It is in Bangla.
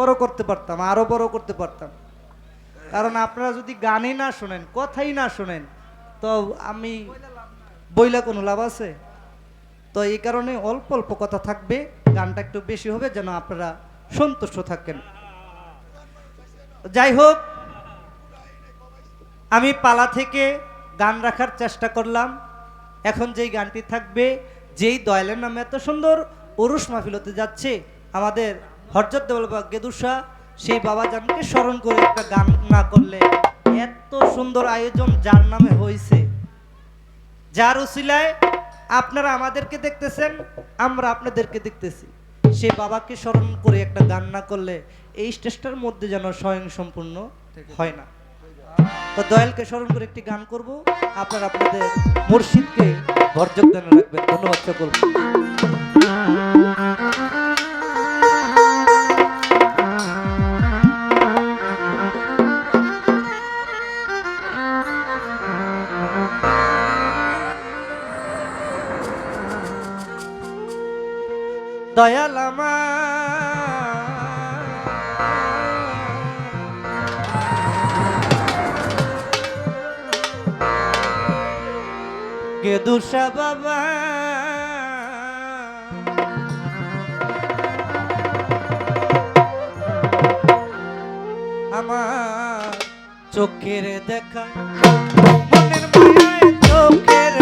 বড় করতে পারতাম, আরও বড় করতে পারতাম। কারণ আপনারা যদি গানই না শোনেন, কথাই না শোনেন, তো আমি বইলা কোনো লাভ আছে? তো এই কারণে অল্প অল্প কথা থাকবে, গানটা একটু বেশি হবে যেন আপনারা সন্তুষ্ট থাকেন। যাই হোক, আমি পালা থেকে গান রাখার চেষ্টা করলাম। এখন যেই গানটি থাকবে, যেই দয়ালের নামে এত সুন্দর ওরুস মাহফিলতে যাচ্ছে, আমাদের হরজত দেওয়াল বা গেদুসা সেই বাবাজানকে স্মরণ করে একটা গান না করলে এত সুন্দর আয়োজন যার নামে হয়েছে যার উসিলায় আপনারা আমাদেরকে দেখতেছেন, আমরা আপনাদেরকে দেখতেছি। সেই বাবাকে স্মরণ করে একটা গান না করলে এই স্টেজটার মধ্যে যেন স্বয়ং সম্পূর্ণ হয় না। তো দয়ালকে স্মরণ করে একটি গান করব। আপনারা আপনাদের মুর্শিদকে ভরযোগদানে রাখবেন। ধন্যবাদ সকল দয়াল আমার। গেদুসা বাবা? আমার চোখের দেখা মনের মায়ায় চোখের